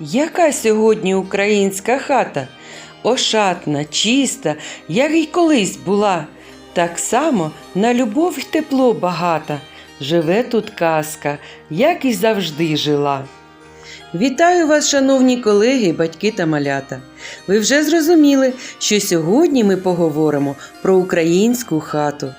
Яка сьогодні українська хата? Ошатна, чиста, як і колись була. Так само на любов й тепло багата. Живе тут казка, як і завжди жила. Вітаю вас, шановні колеги, батьки та малята. Ви вже зрозуміли, що сьогодні ми поговоримо про українську хату.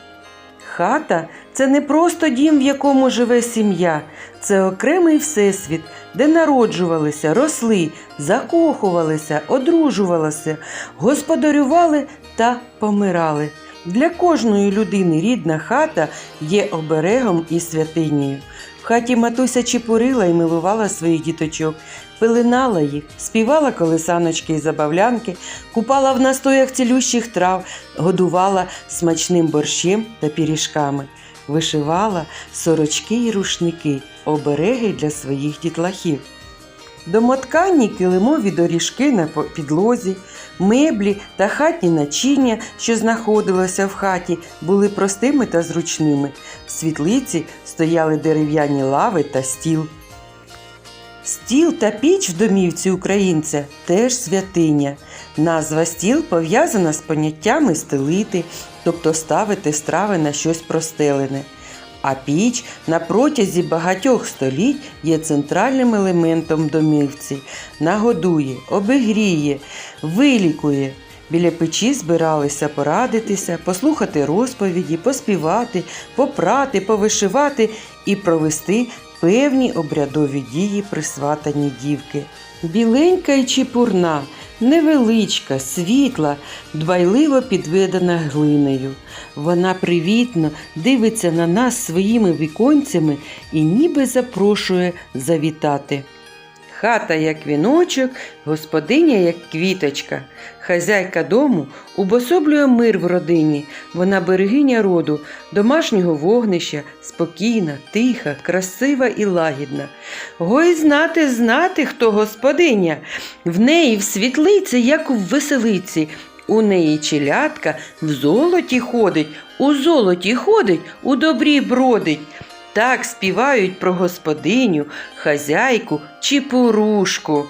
Хата це не просто дім, в якому живе сім'я, це окремий всесвіт, де народжувалися, росли, закохувалися, одружувалися, господарювали та помирали. Для кожної людини рідна хата є оберегом і святинею. В хаті матуся чепурила і милувала своїх діточок, пеленала їх, співала колесаночки і забавлянки, купала в настоях цілющих трав, годувала смачним борщем та піріжками, вишивала сорочки й рушники, обереги для своїх дітлахів. Домотканні килимові доріжки на підлозі, меблі та хатні начиння, що знаходилося в хаті, були простими та зручними. В світлиці стояли дерев'яні лави та стіл. Стіл та піч в домівці українця теж святиня. Назва стіл пов'язана з поняттями стелити, тобто ставити страви на щось простелене. А піч на протязі багатьох століть є центральним елементом домівці, нагодує, обігріє, вилікує. Біля печі збиралися порадитися, послухати розповіді, поспівати, попрати, повишивати і провести певні обрядові дії присватані дівки. Біленька й чепурна, невеличка, світла, дбайливо підведена глинею. Вона привітно дивиться на нас своїми віконцями і ніби запрошує завітати. Хата як віночок, господиня як квіточка. Хазяйка дому убособлює мир в родині. Вона берегиня роду, домашнього вогнища, спокійна, тиха, красива і лагідна. Гой знати, знати, хто господиня. В неї в світлиці, як в веселиці. У неї челядка в золоті ходить, у золоті ходить, у добрі бродить. Так співають про господиню, хазяйку чи порушку.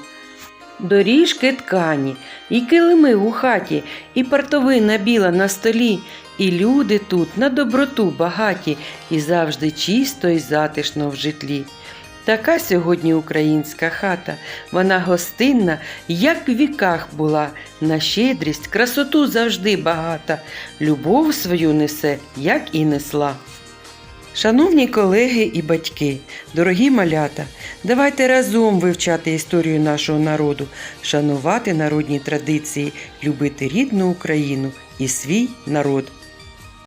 Доріжки ткані, і килими у хаті, і партовина біла на столі, і люди тут на доброту багаті, і завжди чисто і затишно в житлі. Така сьогодні українська хата, вона гостинна, як в віках була, на щедрість, красоту завжди багата, любов свою несе, як і несла. Шановні колеги і батьки, дорогі малята, давайте разом вивчати історію нашого народу, шанувати народні традиції, любити рідну Україну і свій народ.